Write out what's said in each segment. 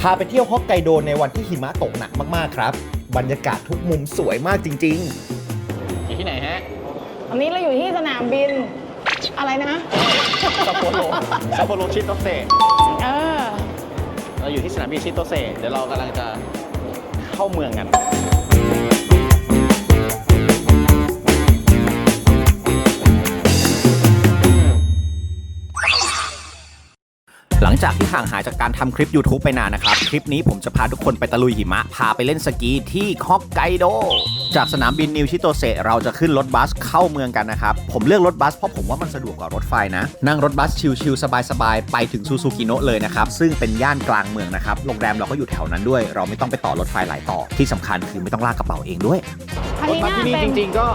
พาไปเที่ยวฮอกไกโดในวันที่หิมะตกหนักมาก ๆ ครับ บรรยากาศทุกมุมสวยมากจริงๆอยู่ที่ไหนฮะ อันนี้เราอยู่ที่สนามบินอะไรนะ ซัปโปโร ซัปโปโรชิโตเซเออ เราอยู่ที่สนามบินชิโตเซ เดี๋ยวเรากำลังจะเข้าเมืองกัน จากที่ห่างหายจากการทำคลิป YouTube ไปนานนะครับ คลิปนี้ผมจะพาทุกคนไปตะลุยหิมะ พาไปเล่นสกีที่ฮอกไกโด จากสนามบินนิวชิโตเซเราจะขึ้นรถบัสเข้าเมืองกันนะครับ ผมเลือกรถบัสเพราะผมว่ามันสะดวกกว่ารถไฟนะ นั่งรถบัสชิลๆสบายๆ ไปถึงซูซูกิโนะเลยนะครับ ซึ่งเป็นย่านกลางเมืองนะครับ โรงแรมเราก็อยู่แถวนั้นด้วย เราไม่ต้องไปต่อรถไฟหลายต่อ ที่สำคัญคือไม่ต้องลากกระเป๋าเองด้วยอันรถนี้บัสน่าที่นี่เป็จนริง ๆ ก็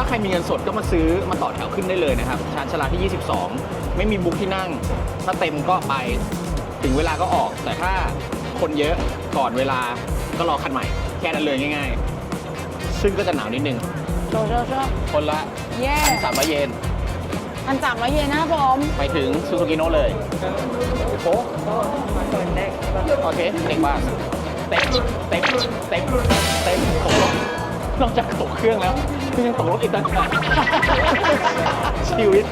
ถ้าใครมีเงินสดก็มาซื้อมาต่อแถวขึ้นได้เลยนะครับ ชานชาลาที่ 22 ไม่มีบุ๊กที่นั่ง ถ้าเต็มก็ไป ถึงเวลาก็ออก แต่ถ้าคนเยอะก่อนเวลาก็รอคันใหม่ แค่นั้นเลยง่ายๆ ซึ่งก็จะหนาวนิดนึง โชว์โชว์โชว์คนละเย่สามร้อยเยนพันสามร้อยเยนนะครับผมไปถึงซูซูกิโนะเลยโอ้โอเคเต็มบ้านเต็มเต็มเต็มเต็มตกรถนอกจากตกเครื่องแล้ว ยังตกรถอีกต่างหากชีวิต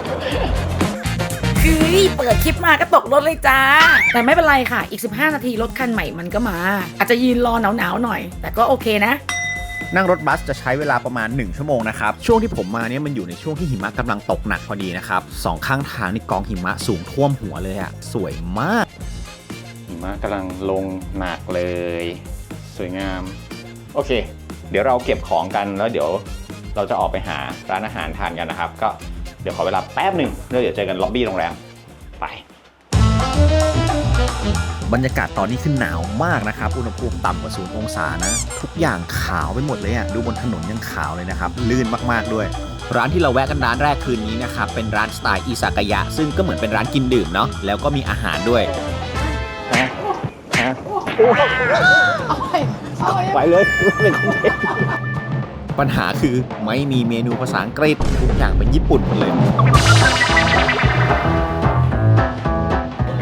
คือเปิดคลิปมาก็ตกรถเลยจ้า แต่ไม่เป็นไรค่ะ อีก 15 นาทีรถคันใหม่มันก็มา อาจจะยืนรอหนาวๆหน่อย แต่ก็โอเคนะ นั่งรถบัสจะใช้เวลาประมาณ 1 ชั่วโมงนะครับ ช่วงที่ผมมาเนี่ยมันอยู่ในช่วงที่หิมะกำลังตกหนักพอดีนะครับสองข้างทางนี่กองหิมะสูงท่วมหัวเลยอะสวยมาก หิมะกำลังลงหนักเลย สวยงาม โอเค เดี๋ยวเราเก็บของกันแล้วเดี๋ยว เราจะออกไปหาร้านอาหารทานกันนะครับ ก็เดี๋ยวขอเวลาแป๊บหนึ่งแล้วเดี๋ยวเจอกันล็อบบี้โรงแรมไปบรรยากาศตอนนี้ขึ้นหนาวมากนะครับ อุณหภูมิต่ำกว่าศูนย์องศานะ ทุกอย่างขาวไปหมดเลยอะดูบนถนนยังขาวเลยนะครับ ลื่นมากๆด้วย ร้านที่เราแวะกันร้านแรกคืนนี้นะครับ เป็นร้านสไตล์อิซากายะ ซึ่งก็เหมือนเป็นร้านกินดื่มเนาะ แล้วก็มีอาหารด้วยฮะฮะเอาไปไปเลยเป็นคอนเทนต์ ปัญหาคือไม่มีเมนูภาษาอังกฤษทุกอย่างเป็นญี่ปุ่นหมดเลย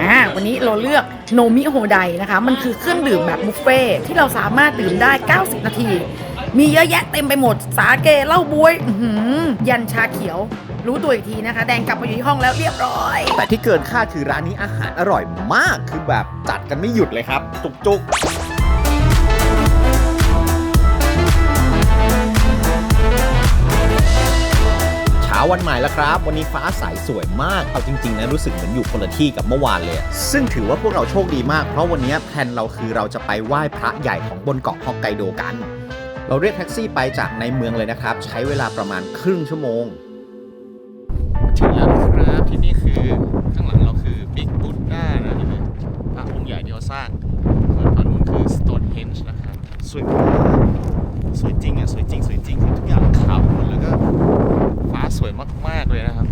อ่าวันนี้เราเลือกโนมิโฮไดนะคะ มันคือเครื่องดื่มแบบบุฟเฟ่ต์ที่เราสามารถดื่มได้ 90 นาที มีเยอะแยะเต็มไปหมด สาเกเหล้าบวย อื้อหือยันชาเขียว รู้ตัวอีกทีนะคะ แดงกลับมาอยู่ที่ห้องแล้วเรียบร้อย แต่ที่เกินคาดคือร้านนี้อาหารอร่อยมากคือแบบจัดกันไม่หยุดเลยครับ จุกจุ วันใหม่แล้วครับ วันนี้ฟ้าใสสวยมาก เอาจริงๆนะรู้สึกเหมือนอยู่คนละที่กับเมื่อวานเลย ซึ่งถือว่าพวกเราโชคดีมาก เพราะวันนี้แผนเราคือเราจะไปไหว้พระใหญ่ของบนเกาะฮอกไกโดกัน เราเรียกแท็กซี่ไปจากในเมืองเลยนะครับ ใช้เวลาประมาณครึ่งชั่วโมง ถึงแล้วครับที่นี่คือข้างหลังเราคือบิ๊กบุดด้านะนี่พระองค์ใหญ่ที่เขาสร้างส่วนฝั่งนู้นคือ Stonehenge นะครับสวยมากสวยจริงอะสวยจริงสวยจริง มาก ๆ เลยนะครับ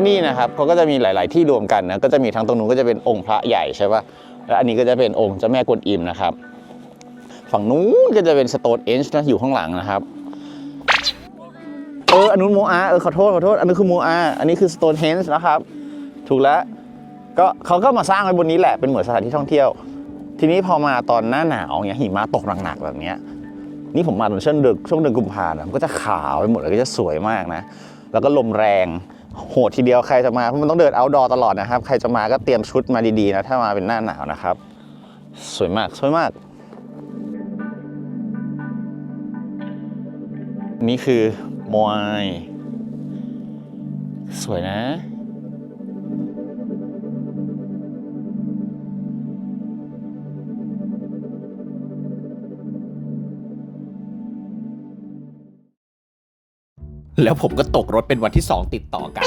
ที่นี่นะครับเขาก็จะมีหลาย ๆ ที่รวมกันนะก็จะมีทั้งตรงนู้นก็จะเป็นองค์พระใหญ่ใช่ปะแล้วอันนี้ก็จะเป็นองค์เจ้าแม่กวนอิมนะครับ ฝั่งนู้นก็จะเป็นสโตนเอนจ์นะอยู่ข้างหลังนะครับเอออันนู้นโมอาเออขอโทษขอโทษอันนี้คือโมอาอันนี้คือสโตนเฮนจ์นะครับ ถูกแล้วก็เขาก็มาสร้างไว้บนนี้แหละเป็นเหมือนสถานที่ท่องเที่ยว ทีนี้พอมาตอนหน้าหนาวเนี่ยหิมะตกหนักๆแบบเนี้ยนี่ผมมาตอนช่วงเดือนช่วงเดือนกุมภาพันธ์ก็จะขาวไปหมดเลยก็จะสวยมากนะ แล้วก็ลมแรง โหดทีเดียวใครจะมาเพราะมันต้องเดินเอาดอตลอดนะครับ ใครจะมาก็เตรียมชุดมาดีๆนะถ้ามาเป็นหน้าหนาวนะครับ สวยมากสวยมาก นี่คือมวย สวยนะ แล้วผมก็ตกรถเป็นวันที่ 2 ติดต่อกัน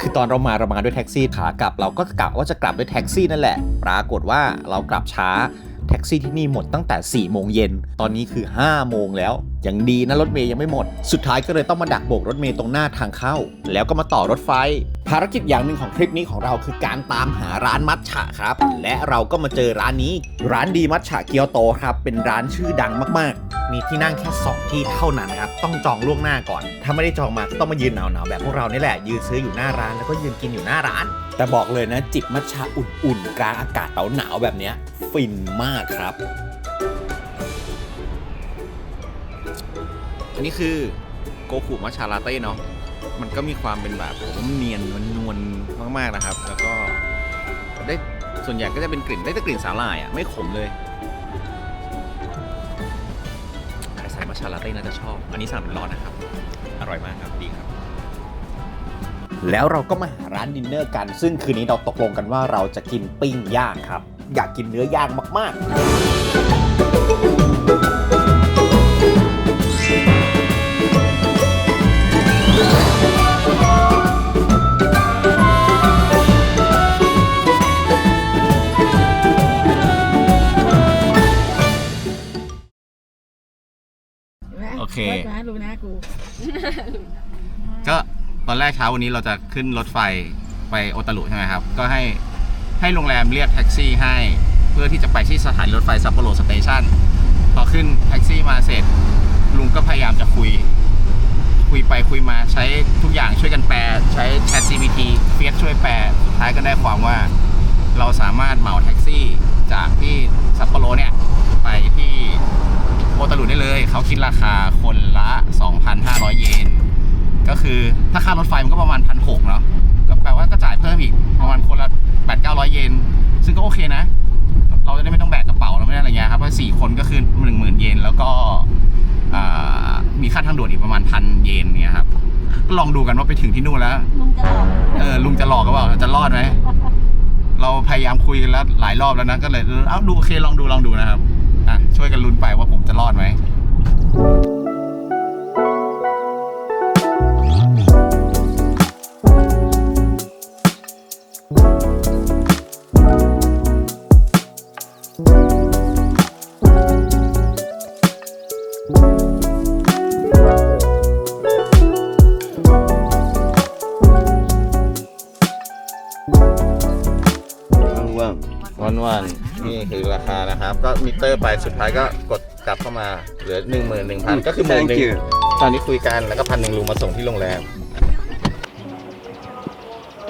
คือตอนเรามาเรามาด้วยแท็กซี่ขากลับ เราก็กะว่าจะกลับด้วยแท็กซี่นั่นแหละ ปรากฏว่าเรากลับช้า แท็กซี่ที่นี่หมดตั้งแต่4ี่โมงเย็น ตอนนี้คือ 5 โมงแล้วยังดีนะรถเมย์ยังไม่หมด สุดท้ายก็เลยต้องมาดักโบกรถเมย์ตรงหน้าทางเข้า แล้วก็มาต่อรถไฟ ภารกิจอย่างหนึ่งของทริปนี้ของเราคือการตามหาร้านมัทฉะครับ และเราก็มาเจอร้านนี้ ร้านดีมัทฉะเกียวโตครับ เป็นร้านชื่อดังมากๆ มีที่นั่งแค่สองที่เท่านั้นครับ ต้องจองล่วงหน้าก่อน ถ้าไม่ได้จองมาก็ต้องมายืนหนาวๆแบบพวกเรานี่แหละ ยืนซื้ออยู่หน้าร้านแล้วก็ยืนกินอยู่หน้าร้าน แต่บอกเลยนะ จิบมัทฉะอุ่นๆ กลางอากาศหนาวๆแบบนี้ฟินมากครับ อันนี้คือโกคุมัชชาลาเต้เนาะมันก็มีความเป็นแบบมเนียนมันนวลมากๆนะครับ แล้วก็ได้ส่วนใหญ่ก็จะเป็นกลิ่นได้แต่กลิ่นสาหร่ายอะไม่ขมเลยใครใส่มัชชาลาเต้น่าจะชอบ อันนี้สั่งเป็นรอดนะครับ อร่อยมากครับดีครับ แล้วเราก็มาหาร้านดินเนอร์กัน ซึ่งคืนนี้เราตกลงกันว่าเราจะกินปิ้งย่างครับ อยากกินเนื้อย่างมากๆโอเคนะรู้นะกูก็ ตอนแรกเช้าวันนี้เราจะขึ้นรถไฟไปโอตารุใช่ไหมครับ ก็ให้ให้โรงแรมเรียกแท็กซี่ให้ เพื่อที่จะไปที่สถานีรถไฟซัปโปโรสเตชันพอขึ้นแท็กซี่มาเสร็จ ลุงก็พยายามจะคุย คุยไปคุยมาใช้ทุกอย่างช่วยกันแปล ใช้ Chat GPT เฟียสช่วยแปลสุดท้ายก็ได้ความว่า เราสามารถเหมาแท็กซี่จากที่ซัปโปโรเนี่ย ไปที่โอตารุได้เลย เขาคิดราคาคนละ 2,500 เยน ก็คือถ้าค่ารถไฟมันก็ประมาณพันหกเนาะก็แปลว่าก็จ่ายเพิ่มอีกประมาณคนละแปดเก้าร้อยเยนซึ่งก็โอเคนะ เราจะได้ไม่ต้องแบกกระเป๋าเราไม่ได้อะไรเงี้ยครับเพราะสี่คนก็คือหนึ่งหมื่นเยนแล้วก็อ่ามีค่าทางด่วนอีกประมาณพันเยนเนี่ยครับก็ลองดูกันว่าไปถึงที่นู่นแล้วลุงจะหลอกเออลุงจะหลอกก็เปล่าจะรอดไหมเราพยายามคุยกันแล้วหลายรอบแล้วนะก็เลยเออเอาดูโอเคลองดูลองดูนะครับอะช่วยกันลุ้นไปว่าผมจะรอดไหม ตอร์ไปสุดท้ายก็กดกลับเข้ามาเหลือ 1 1 0 0 0 ก็คือหมื่นหนึ่งตอนนี้คุยกันแล้วก็พันหนึ่งลุงมาส่งที่โรงแรม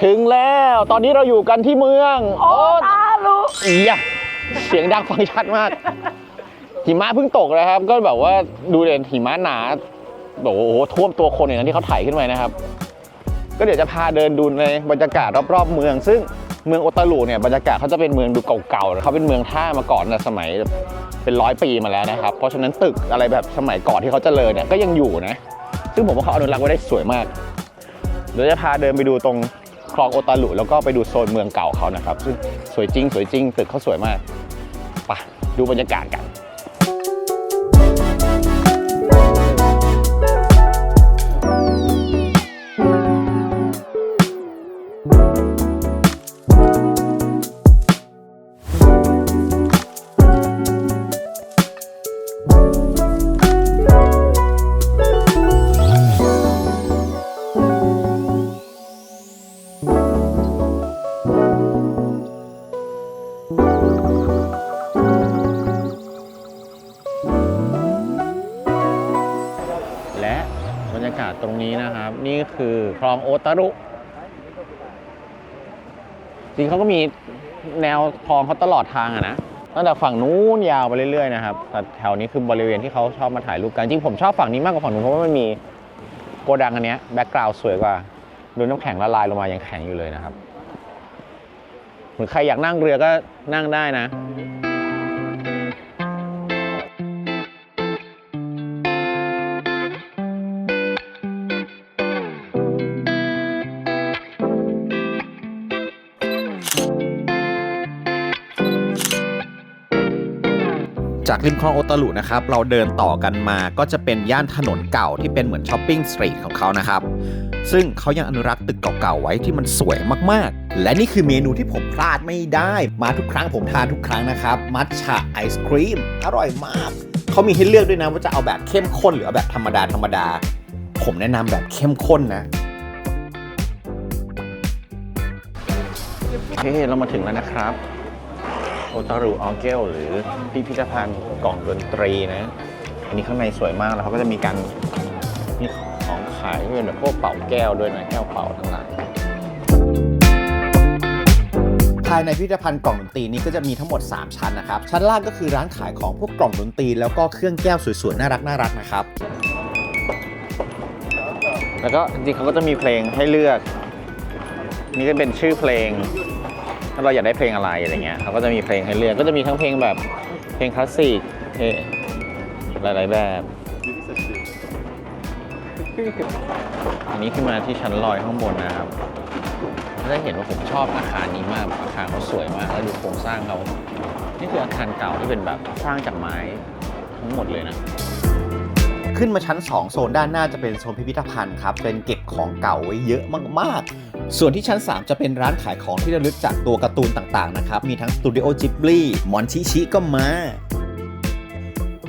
ถึงแล้วตอนนี้เราอยู่กันที่เมือง โอตารุอียะเสียงดังฟังชัดมาก หิมะเพิ่งตกนะครับ ก็แบบว่าดูเด่นหิมะหนาแบบว่าโอ้โหท่วมตัวคนอย่างนั้นที่เขาถ่ายขึ้นไปนะครับ ก็เดี๋ยวจะพาเดินดูในบรรยากาศรอบๆเมือง ซึ่ง เมืองโอตารุเนี่ยบรรยากาศเขาจะเป็นเมืองดูเก่าๆเขาเป็นเมืองท่ามาก่อนในสมัยเป็นร้อยปีมาแล้วนะครับ เพราะฉะนั้นตึกอะไรแบบสมัยก่อนที่เขาจเจริญเนี่ยก็ยังอยู่นะ ซึ่งผมว่าเขาอนุรักษ์ไว้ได้สวยมากเดี๋ยวจะพาเดินไปดูตรงคลองโอตารุแล้วก็ไปดูโซนเมืองเก่าเขานะครับซึ่งสวยจริงสวยจริงตึกเขาสวยมากไปดูบรรยากาศกัน โอตารุจริงเขาก็มีแนวคลองเขาตลอดทางอะนะตั้งแต่ฝั่งนู้นยาวไปเรื่อยๆนะครับแต่แถวนี้คือบริเวณที่เขาชอบมาถ่ายรูปกันจริงผมชอบฝั่งนี้มากกว่าฝั่งนู้นเพราะว่ามันมีโกดังอันเนี้ยแบ็กกราวด์สวยกว่าดูน้ำแข็งละลายลงมายังแข็งอยู่เลยนะครับ เหมือนใครอยากนั่งเรือก็นั่งได้นะ ริมคลองโอตารุนะครับ เราเดินต่อกันมาก็จะเป็นย่านถนนเก่าที่เป็นเหมือนช้อปปิ้งสตรีทของเขานะครับ ซึ่งเขายังอนุรักษ์ตึกเก่าๆไว้ที่มันสวยมากๆ และนี่คือเมนูที่ผมพลาดไม่ได้ มาทุกครั้งผมทานทุกครั้งนะครับ มัทฉะไอศครีมอร่อยมาก เขามีให้เลือกด้วยนะว่าจะเอาแบบเข้มข้นหรือเอาแบบธรรมดาธรรมดา ผมแนะนำแบบเข้มข้นนะโอเคเรามาถึงแล้วนะครับ โอตารุออเกลหรือพิพิธภัณฑ์กล่องดนตรีนะ อันนี้ข้างในสวยมากแล้วเขาก็จะมีการมีของขายที่เป็นแบบพวกเป่าแก้วด้วยนะแก้วเป่าทั้งหลายภายในพิพิธภัณฑ์กล่องดนตรีนี้ก็จะมีทั้งหมด 3 ชั้นนะครับ ชั้นล่างก็คือร้านขายของพวกกล่องดนตรี แล้วก็เครื่องแก้วสวยๆ น่ารักน่ารักๆนะครับ แล้วก็จริงๆเขาก็จะมีเพลงให้เลือก นี่ก็เป็นชื่อเพลง ถ้าเราอยากได้เพลงอะไรอะไรเงี้ยเขาก็จะมีเพลงให้เลือกก็จะมีทั้งเพลงแบบเพลงคลาสสิกเพลงหลาย ๆ แบบอันนี้ขึ้นมาที่ชั้นลอยข้างบนนะครับได้เห็นว่าผมชอบอาคารนี้มากอาคารเขาสวยมากแล้วดูโครงสร้างเขานี่คืออาคารเก่าที่เป็นแบบสร้างจากไม้ทั้งหมดเลยนะ ขึ้นมาชั้น 2 โซนด้านหน้าจะเป็นโซนพิพิธภัณฑ์ครับเป็นเก็บของเก่าไว้เยอะมากๆ ส่วนที่ชั้น 3 จะเป็นร้านขายของที่ระลึกจากตัวการ์ตูนต่างๆนะครับมีทั้งสตูดิโอจิบลี่มอนชิชิก็มา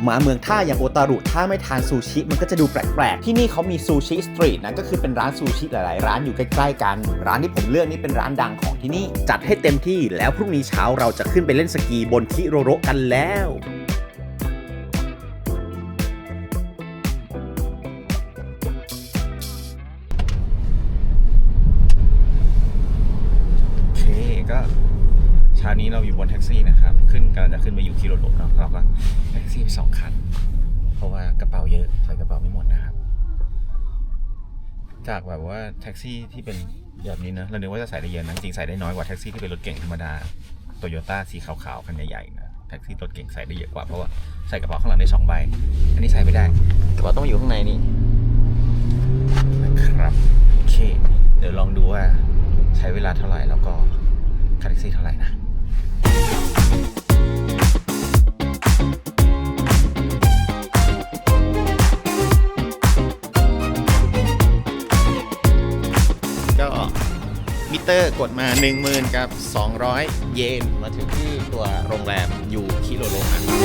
มาเมืองท่าอย่างโอตารุถ้าไม่ทานซูชิ มันก็จะดูแปลกๆ ที่นี่เขามีซูชิสตรีทนะก็คือเป็นร้านซูชิหลายๆ ร้านอยู่ใกล้ๆกัน ร้านที่ผมเลือกนี่เป็นร้านดังของที่นี่ จัดให้เต็มที่แล้วพรุ่งนี้เช้าเราจะขึ้นไปเล่นสกีบนคิโรโรกันแล้ว ก็เช้านี้เราอยู่บนแท็กซี่นะครับ ขึ้นกำลังจะขึ้นไปอยู่คิโรโรเนาะเราก็แท็กซี่ไปสองคัน เพราะว่ากระเป๋าเยอะใส่กระเป๋าไม่หมดนะครับ จากแบบว่าแท็กซี่ที่เป็นแบบนี้นะเรานึกว่าจะใส่ได้เยอะนะจริงใส่ได้น้อยกว่าแท็กซี่ที่เป็นรถเก่งธรรมดาโตโยต้าสีขาวๆคันใหญ่ๆนะแท็กซี่รถเก่งใส่ได้เยอะกว่าเพราะว่าใส่กระเป๋าข้างหลังได้สองใบ อันนี้ใส่ไม่ได้กระเป๋าต้องมาอยู่ข้างในนี่นะครับโอเค เดี๋ยวลองดูว่าใช้เวลาเท่าไหร่แล้วก็ ค่าแท็กซี่เท่าไหร่นะก็มิเตอร์กดมา 10,000 กับ 200 เยน มาถึงที่ตัวโรงแรมอยู่คิโรโลนะ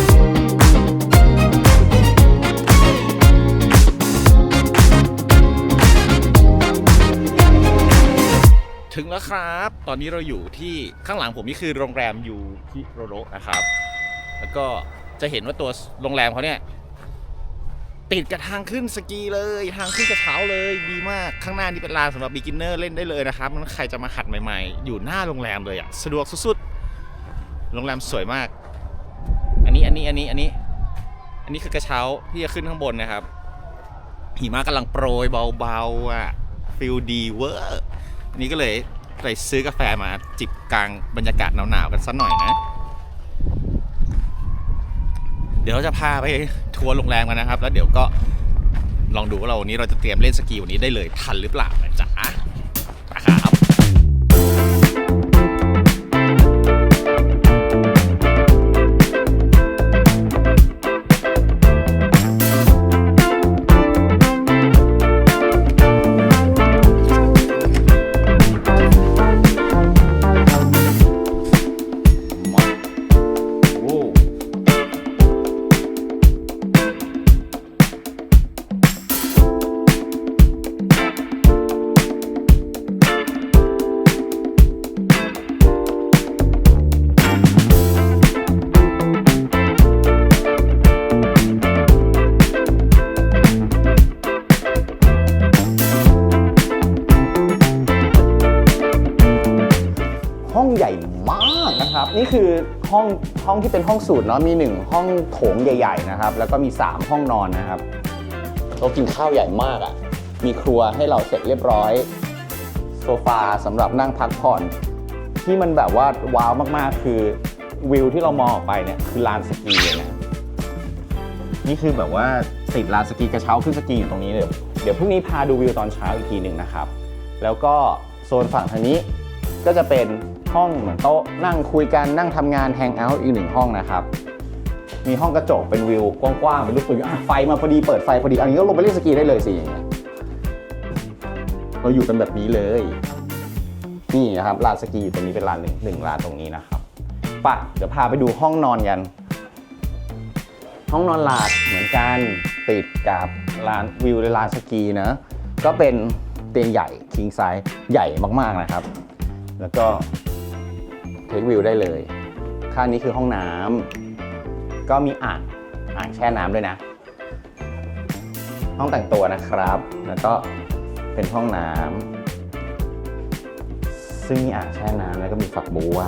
แล้วครับ ตอนนี้เราอยู่ที่ข้างหลังผมนี่คือโรงแรมยูคิโรโรนะครับ แล้วก็จะเห็นว่าตัวโรงแรมเขาเนี่ยติดกับทางขึ้นสกีเลยทางขึ้นกระเช้าเลยดีมากข้างหน้านี่เป็นลานสำหรับ b ิ g เนอร์เล่นได้เลยนะครับมันใครจะมาหัดใหม่ๆ อยู่หน้าโรงแรมเลยอะสะดวกสุดๆโรงแรมสวยมาก อันนี้อันนี้อันนี้อันนี้ อันนี้คือกระเช้าที่จะขึ้นข้างบนนะครับ หิมะกำลังโปรยเบาๆอะฟิลดีเวอร์อันนี้ก็เลย ไปซื้อกาแฟมาจิบกลางบรรยากาศหนาวๆกันสักหน่อยนะ เดี๋ยวเราจะพาไปทัวร์โรงแรมกันนะครับ แล้วเดี๋ยวก็ลองดูว่าเราวันนี้เราจะเตรียมเล่นสกีวันนี้ได้เลยทันหรือเปล่านะจ๊ะ ห้องใหญ่มากนะครับ นี่คือห้องห้องที่เป็นห้องสูตรเนาะมี 1 ห้องโถงใหญ่ ๆ นะครับ แล้วก็มี 3 ห้องนอนนะครับโต๊ะกินข้าวใหญ่มากอะ่ะ มีครัวให้เราเสร็จเรียบร้อย โซฟาสำหรับนั่งพักผ่อน ที่มันแบบว่าว้าวมากๆ คือวิวที่เรามองออกไปเนี่ยคือลานสกีเลยนะ นี่คือแบบว่าติดลานสกีกระเช้าขึ้นสกีอยู่ตรงนี้เลยเดี๋ยวพรุ่งนี้พาดูวิวตอนเช้าอีกทีหนึ่งนะครับ แล้วก็โซนฝั่งทางนี้ก็จะเป็น ห้องเหมือนโต๊ะนั่งคุยกันนั่งทำงานแฮงเอาท์อีกหนึ่งห้องนะครับมีห้องกระจกเป็นวิวกว้างๆเป็นลูกปืนอะไฟมาพอดีเปิดไฟพอดี อันนี้ก็ลงไปเล่นสกีได้เลยสิอย่างเงี้ยเราอยู่กันแบบนี้เลย นี่นะครับลานสกีอยู่ตรงนี้เป็นลานหนึ่งหนึ่งลานตรงนี้นะครับป่ะเดี๋ยวพาไปดูห้องนอนกัน ห้องนอนลาดเหมือนกันติดกับลานวิวในลานสกีนะก็เป็นเตียงใหญ่คิงไซส์ใหญ่มากๆนะครับ แล้วก็ เทควิวได้เลย ข้างนี้คือห้องน้ำก็มีอ่างอ่างแช่น้ำด้วยนะ ห้องแต่งตัวนะครับ แล้วก็เป็นห้องน้ำซึ่งมีอ่างแช่น้ำแล้วก็มีฝักบัว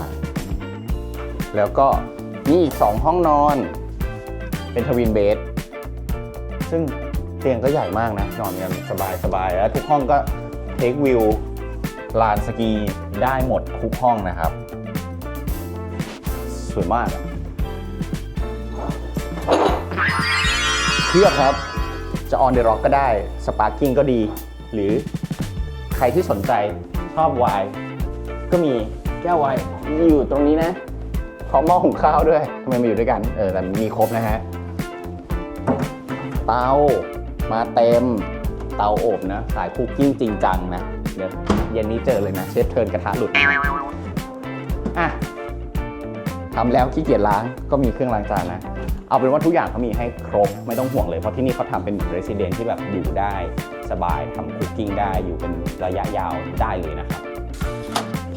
แล้วก็นี่อีกสองห้องนอน เป็นทวินเบดซึ่งเตียงก็ใหญ่มากนะ นอนกันสบายสบายๆแล้วทุกห้องก็เทควิวลานสกีได้หมดทุกห้องนะครับ สวยมากเครียดครับ จะออนเดอะร็อกก็ได้ สปาร์กิ้งก็ดี หรือใครที่สนใจชอบไวน์ก็มีแก้วไวน์อยู่ตรงนี้นะพร้อมหม้อหุงข้าวด้วยทำไมมาอยู่ด้วยกัน เออ แต่มีครบนะฮะ เตา มาเต็ม เตาอบนะขายคุกกิ้งจริงจังนะ เดี๋ยวเย็นนี้เจอเลยนะ เชฟเทิร์นกระทะหลุด อะ ทำแล้วขี้เกียจล้างก็มีเครื่องล้างจานนะ เอาเป็นว่าทุกอย่างเขามีให้ครบไม่ต้องห่วงเลย เพราะที่นี่เขาทำเป็นเรสซิเดนที่แบบอยู่ได้สบายทำคุกกิ้งได้อยู่เป็นระยะยาวได้เลยนะครับ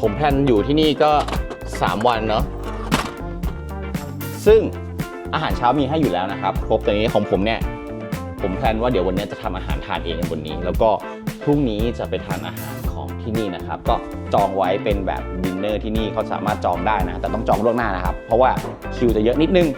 ผมแพลนอยู่ที่นี่ก็ 3 วันเนาะซึ่งอาหารเช้ามีให้อยู่แล้วนะครับ ครบแต่นี้ของผมเนี่ยผมแพลนว่าเดี๋ยววันนี้จะทำอาหารทานเองบนนี้ แล้วก็พรุ่งนี้จะไปทานอาหารของ ที่นี่นะครับก็จองไว้เป็นแบบดินเนอร์ที่นี่เขาสามารถจองได้นะแต่ต้องจองล่วงหน้านะครับเพราะว่าคิวจะเยอะนิดนึง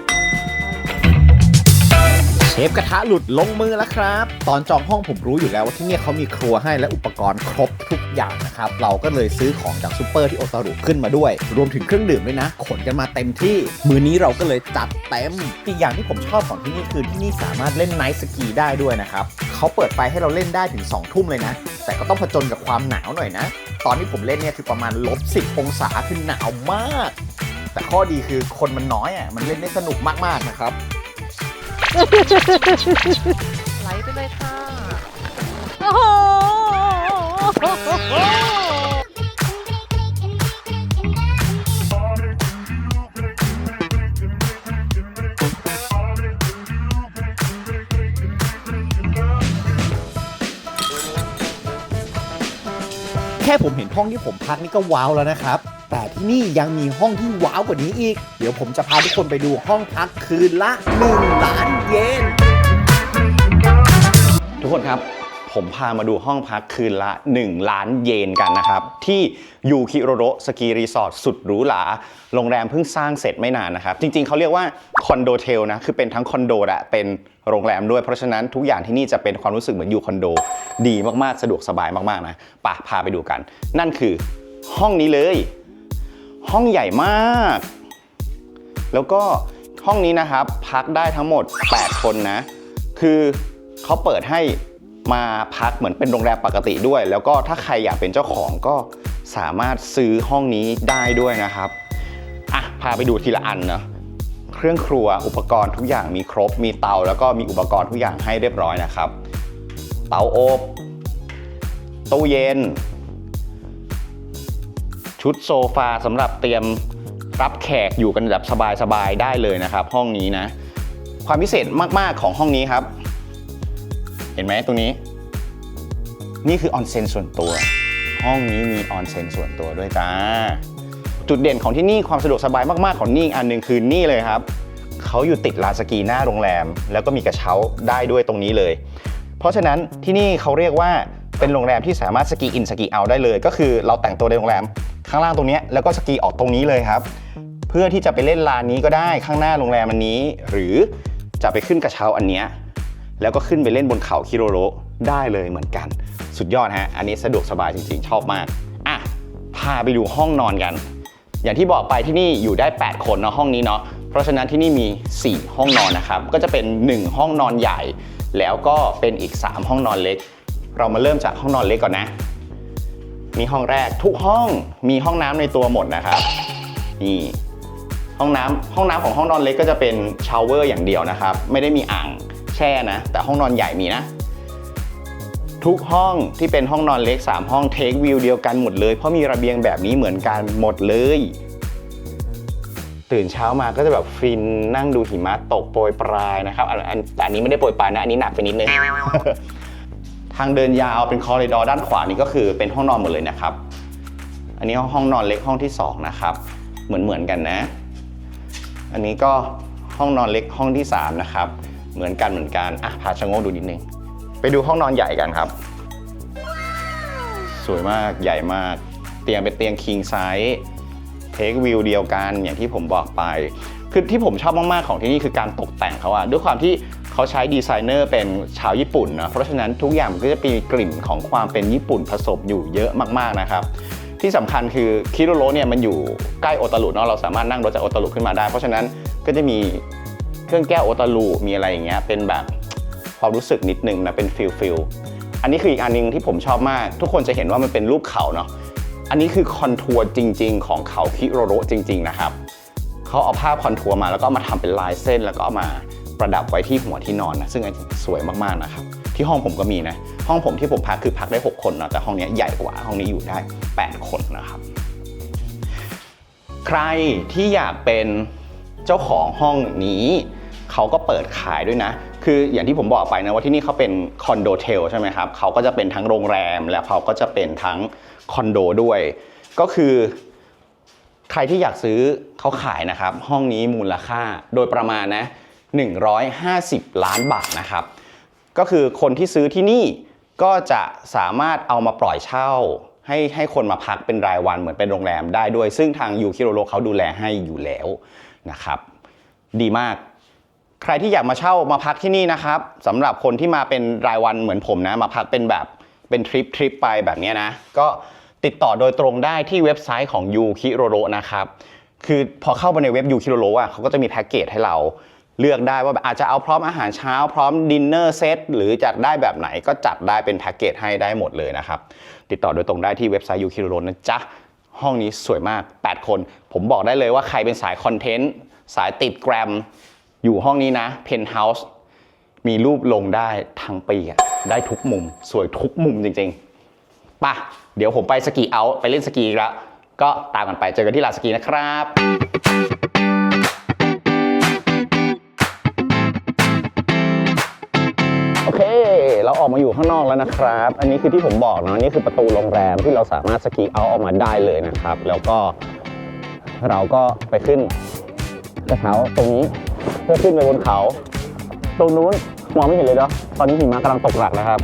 ฟกระทะหลุดลงมือแล้วครับ ตอนจองห้องผมรู้อยู่แล้วว่าที่นี่เขามีครัวให้และอุปกรณ์ครบทุกอย่างนะครับ เราก็เลยซื้อของจากซูเปอร์ที่โอตารุขึ้นมาด้วย รวมถึงเครื่องดื่มด้วยนะ ขนกันมาเต็มที่ มือนี้เราก็เลยจัดเต็มอีกอย่างที่ผมชอบของที่นี่คือที่นี่สามารถเล่นไนท์สกีได้ด้วยนะครับเขาเปิดไฟให้เราเล่นได้ถึง2ทุ่มเลยนะ แต่ก็ต้องผจญกับความหนาวหน่อยนะ ตอนที่ผมเล่นเนี่ยคือประมาณลบ10องศาคือหนาวมาก แต่ข้อดีคือคนมันน้อยอะมันเล่นได้สนุกมากๆนะครับ ไหลไปเลยค่ะ โอ้แค่ผมเห็นห้องที่ผมพักนี่ก็ว้าวแล้วนะครับ ที่นี่ยังมีห้องที่ว้าวกว่านี้อีก เดี๋ยวผมจะพาทุกคนไปดูห้องพักคืนละ 1 ล้านเยน ทุกคนครับ ผมพามาดูห้องพักคืนละ 1 ล้านเยนกันนะครับ ที่ยูคิโรโรสกีรีสอร์ทสุดหรูหรา โรงแรมเพิ่งสร้างเสร็จไม่นานนะครับ จริงๆ เขาเรียกว่าคอนโดเทลนะ คือเป็นทั้งคอนโดและเป็นโรงแรมด้วย เพราะฉะนั้นทุกอย่างที่นี่จะเป็นความรู้สึกเหมือนอยู่คอนโด ดีมากๆ สะดวกสบายมากๆนะป่ะพาไปดูกัน นั่นคือห้องนี้เลย ห้องใหญ่มาก แล้วก็ห้องนี้นะครับ พักได้ทั้งหมด 8 คนนะ คือเขาเปิดให้มาพักเหมือนเป็นโรงแรมปกติด้วย แล้วก็ถ้าใครอยากเป็นเจ้าของก็สามารถซื้อห้องนี้ได้ด้วยนะครับอะพาไปดูทีละอันเนาะเครื่องครัวอุปกรณ์ทุกอย่างมีครบ มีเตาแล้วก็มีอุปกรณ์ทุกอย่างให้เรียบร้อยนะครับ เตาอบตู้เย็น ชุดโซฟาสำหรับเตรียมรับแขกอยู่กันแบบสบายๆได้เลยนะครับ ห้องนี้นะ ความพิเศษมากๆของห้องนี้ครับ เห็นไหมตรงนี้ นี่คือออนเซ็นส่วนตัว ห้องนี้มีออนเซ็นส่วนตัวด้วยจ้าจุดเด่นของที่นี่ความสะดวกสบายมากๆของนี่อันหนึ่งคือนี่เลยครับเขาอยู่ติดลานสกีหน้าโรงแรม แล้วก็มีกระเช้าได้ด้วยตรงนี้เลย เพราะฉะนั้นที่นี่เขาเรียกว่าเป็นโรงแรมที่สามารถสกีอินสกีเอาได้เลย ก็คือเราแต่งตัวในโรงแรม ข้างล่างตรงนี้แล้วก็สกีออกตรงนี้เลยครับ เพื่อที่จะไปเล่นลานนี้ก็ได้ข้างหน้าโรงแรมอันนี้ หรือจะไปขึ้นกระเช้าอันเนี้ยแล้วก็ขึ้นไปเล่นบนเขาคิโรโรได้เลยเหมือนกัน สุดยอดฮะอันนี้สะดวกสบายจริงๆ ชอบมากอะพาไปดูห้องนอนกัน อย่างที่บอกไปที่นี่อยู่ได้ 8 คนเนาะห้องนี้เนาะเพราะฉะนั้นที่นี่มี 4 ห้องนอนนะครับก็จะเป็น 1 ห้องนอนใหญ่ แล้วก็เป็นอีก 3 ห้องนอนเล็ก เรามาเริ่มจากห้องนอนเล็กก่อนนะ มีห้องแรกทุกห้องมีห้องน้ำในตัวหมดนะครับนี่ห้องน้ำห้องน้ำของห้องนอนเล็กก็จะเป็นชาวเวอร์อย่างเดียวนะครับ ไม่ได้มีอ่างแช่นะ แต่ห้องนอนใหญ่มีนะ ทุกห้องที่เป็นห้องนอนเล็ก 3 ห้องเทควิวเดียวกันหมดเลย เพราะมีระเบียงแบบนี้เหมือนกันหมดเลย ตื่นเช้ามาก็จะแบบฟินนั่งดูหิมะตกโปรยปลายนะครับอันอันแต่อันนี้ไม่ได้โปรยปลายนะ อันนี้หนักไปนิดนึง ทางเดินยาวเป็นคอริดอร์ด้านขวานี่ก็คือเป็นห้องนอนหมดเลยนะครับ อันนี้ห้องนอนเล็กห้องที่ 2 นะครับ เหมือนเหมือนกันนะ อันนี้ก็ห้องนอนเล็กห้องที่ 3 นะครับ เหมือนกันเหมือนกันอะพาชะโงกดูนิดนึง ไปดูห้องนอนใหญ่กันครับ สวยมากใหญ่มาก เตียงเป็นเตียง king size เทควิวเดียวกันอย่างที่ผมบอกไปคือที่ผมชอบมาก ๆ ของที่นี่คือการตกแต่งเขาอะด้วยความที่ เขาใช้ดีไซเนอร์เป็นชาวญี่ปุ่นนะเพราะฉะนั้นทุกอย่างก็จะมีกลิ่นของความเป็นญี่ปุ่นผสมอยู่เยอะมากๆนะครับที่สำคัญคือคิโรโรเนี่ยมันอยู่ใกล้โอตารุเนาะเราสามารถนั่งรถจากโอตารุขึ้นมาได้ เพราะฉะนั้นก็จะมีเครื่องแก้วโอตารุมีอะไรอย่างเงี้ยเป็นแบบความรู้สึกนิดนึงนะเป็นฟิลฟิลอันนี้คืออีกอันหนึงที่ผมชอบมาก ทุกคนจะเห็นว่ามันเป็นรูปเขาเนาะอันนี้คือคอนทัวร์จริง ๆ ของเขาคิโรโรจริง ๆ นะครับเขาเอาภาพคอนทัวร์มาแล้วก็มาทำเป็นลายเส้นแล้วก็มา ประดับไว้ที่หัวที่นอนนะซึ่งสวยมากๆนะครับที่ห้องผมก็มีนะห้องผมที่ผมพักคือพักได้ 6 คนเนาะแต่ห้องนี้ใหญ่กว่าห้องนี้อยู่ได้ 8 คนนะครับ ใครที่อยากเป็นเจ้าของห้องนี้เขาก็เปิดขายด้วยนะ คืออย่างที่ผมบอกไปนะว่าที่นี่เขาเป็นคอนโดเทลใช่ไหมครับเขาก็จะเป็นทั้งโรงแรมและเขาก็จะเป็นทั้งคอนโดด้วย ก็คือใครที่อยากซื้อเขาขายนะครับ ห้องนี้มูลค่าโดยประมาณนะ 150 ล้านบาทนะครับ ก็คือคนที่ซื้อที่นี่ก็จะสามารถเอามาปล่อยเช่า ให้ให้คนมาพักเป็นรายวันเหมือนเป็นโรงแรมได้ด้วย ซึ่งทางยูคิโรโรเขาดูแลให้อยู่แล้วนะครับ ดีมาก ใครที่อยากมาเช่ามาพักที่นี่นะครับสำหรับคนที่มาเป็นรายวันเหมือนผมนะ มาพักเป็นแบบเป็นทริปทริปไปแบบนี้นะ ก็ติดต่อโดยตรงได้ที่เว็บไซต์ของยูคิโรโรนะครับ คือพอเข้าไปในเว็บยูคิโรโรอะเขาก็จะมีแพ็กเกจให้เรา เลือกได้ว่าอาจจะเอาพร้อมอาหารเช้าพร้อมดินเนอร์เซตหรือจัดได้แบบไหนก็จัดได้เป็นแพ็กเกจให้ได้หมดเลยนะครับ ติดต่อโดยตรงได้ที่เว็บไซต์ยูคิโรโรนะจ๊ะ ห้องนี้สวยมาก 8 คน ผมบอกได้เลยว่าใครเป็นสายคอนเทนต์ สายติดแกรม อยู่ห้องนี้นะเพนท์เฮาส์มีรูปลงได้ทั้งปีได้ทุกมุม สวยทุกมุมจริงๆป่ะเดี๋ยวผมไปสกีเอาไปเล่นสกีแล้วก็ตามกันไปเจอกันที่ลานสกีนะครับ เราออกมาอยู่ข้างนอกแล้วนะครับ อันนี้คือที่ผมบอกเนาะนี่คือประตูโรงแรมที่เราสามารถสกีเอาออกมาได้เลยนะครับ แล้วก็เราก็ไปขึ้นกระเช้าตรงนี้เพื่อขึ้นไปบนเขา ตรงนู้นมองไม่เห็นเลยเนาะตอนนี้หิมะกำลังตกหนักนะครับ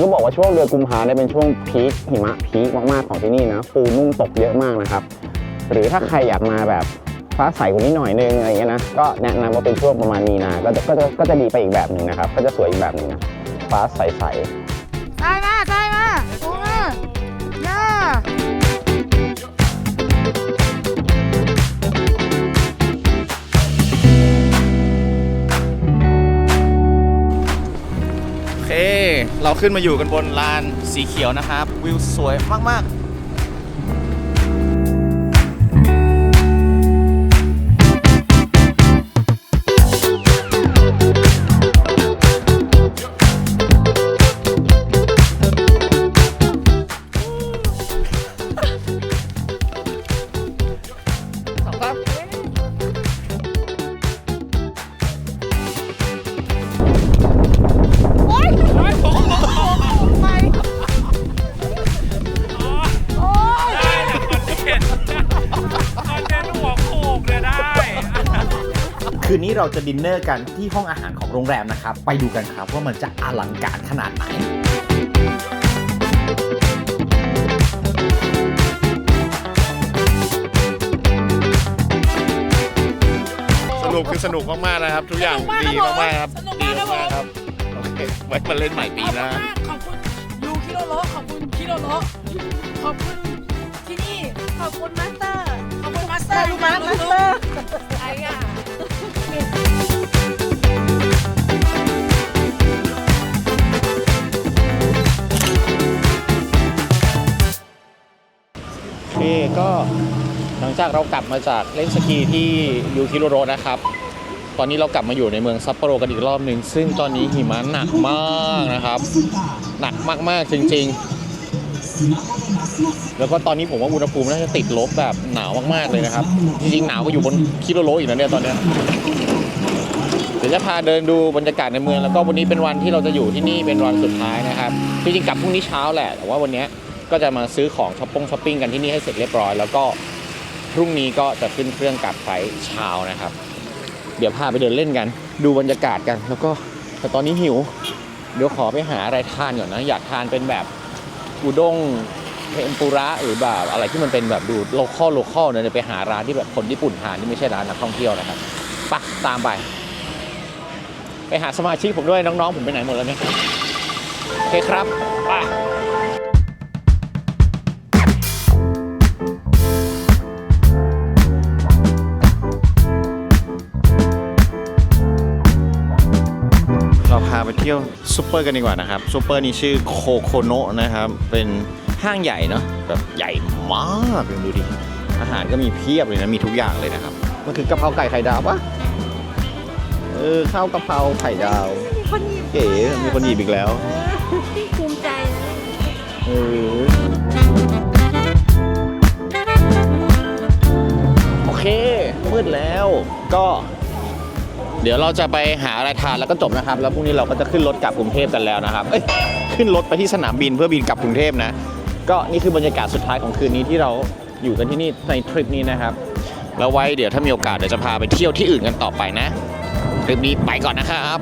ก็บอกว่าช่วงเดือนกุมภาเนี่ยเป็นช่วงพีคหิมะพีคมากๆของที่นี่นะปูนุ่งตกเยอะมากนะครับ หรือถ้าใครอยากมาแบบฟ้าใสกว่านี้หน่อยนึงอะไรเงี้ยนะก็แนะนำว่าเป็นช่วงประมาณมีนาก็จะก็จะก็จะดีไปอีกแบบหนึ่งนะครับ ก็จะสวยอีกแบบหนึ่งนะ ฟ้าใสๆได้มาได้มาโอ้มาย่าโอเค เราขึ้นมาอยู่กันบนลานสีเขียวนะครับ วิวสวยมาก ๆ เราจะดินเนอร์กันที่ห้องอาหารของโรงแรมนะครับ ไปดูกันครับว่ามันจะอลังการขนาดไหนสนุกคือสนุกมากๆนะครับ ทุกอย่างดีมากๆครับดีมากๆครับโอเคไว้มาเล่นใหม่ปีหน้าขอบคุณยูคิโรโรขอบคุณคิโรโรขอบคุณที่นี่ขอบคุณมาสเตอร์ขอบคุณมาสเตอร์รู้มามาสเตอร์ไอ้อะโอเก็หลังจากเรากลับมาจากเล่นสกีที่ยูคิโรโรนะครับ ตอนนี้เรากลับมาอยู่ในเมืองซัปโปโรกันอีกรอบหนึ่งซึ่งตอนนี้หิมะหนักมากนะครับ หนักมากๆจริง ๆ แล้วก็ตอนนี้ผมว่าอุณหภูมิน่าจะติดลบแบบหนาวมากๆเลยนะครับ จริงๆหนาวก็อยู่บนคิโลโลอีกนะเนี่ยตอนเนี้ยเดี๋ยวจะพาเดินดูบรรยากาศในเมืองแล้วก็วันนี้เป็นวันที่เราจะอยู่ที่นี่เป็นวันสุดท้ายนะครับจริงๆกลับพรุ่งนี้เช้าแหละแต่ว่าวันนี้ ก็จะมาซื้อของช้อปปิ้งช้อปปิ้งกันที่นี่ให้เสร็จเรียบร้อย แล้วก็พรุ่งนี้ก็จะขึ้นเครื่องกลับไฟเช้านะครับ เดี๋ยวพาไปเดินเล่นกัน ดูบรรยากาศกัน แล้วก็แต่ตอนนี้หิว เดี๋ยวขอไปหาอะไรทานก่อนนะ อยากทานเป็นแบบอุด้งเทมปุระหรือแบบอะไรที่มันเป็นแบบดูโลคอลโลคอลเนี่ยไปหาร้านที่แบบคนญี่ปุ่นทานที่ไม่ใช่ร้านนักท่องเที่ยวนะครับไปะตามไป ไปหาสมาชิกผมด้วยน้องๆผมไปไหนหมดแล้วเนี่ยโอเคครับไป เราพาไปเที่ยวซูเปอร์กันดีกว่านะครับซูเปอร์นี้ชื่อโคโคโนะนะครับ เป็นห้างใหญ่เนาะแบบใหญ่มากดูดิอาหารก็มีเพียบเลยนะมีทุกอย่างเลยนะครับมันคือกะเพราไก่ไข่ดาวปะเออข้าวกะเพราไข่ดาวมีคนหยิบเก๋มีคนหยิบอีกแล้วที่ภูมิใจนะเออโอเคมืดแล้วก็ เดี๋ยวเราจะไปหาอะไรทานแล้วก็จบนะครับ แล้วพรุ่งนี้เราก็จะขึ้นรถกลับกรุงเทพกันแล้วนะครับเอ้ยขึ้นรถไปที่สนามบินเพื่อบินกลับกรุงเทพนะ ก็นี่คือบรรยากาศสุดท้ายของคืนนี้ที่เราอยู่กันที่นี่ในทริปนี้นะครับ แล้วไว้เดี๋ยวถ้ามีโอกาสเดี๋ยวจะพาไปเที่ยวที่อื่นกันต่อไปนะ คลิปนี้ไปก่อนนะครับ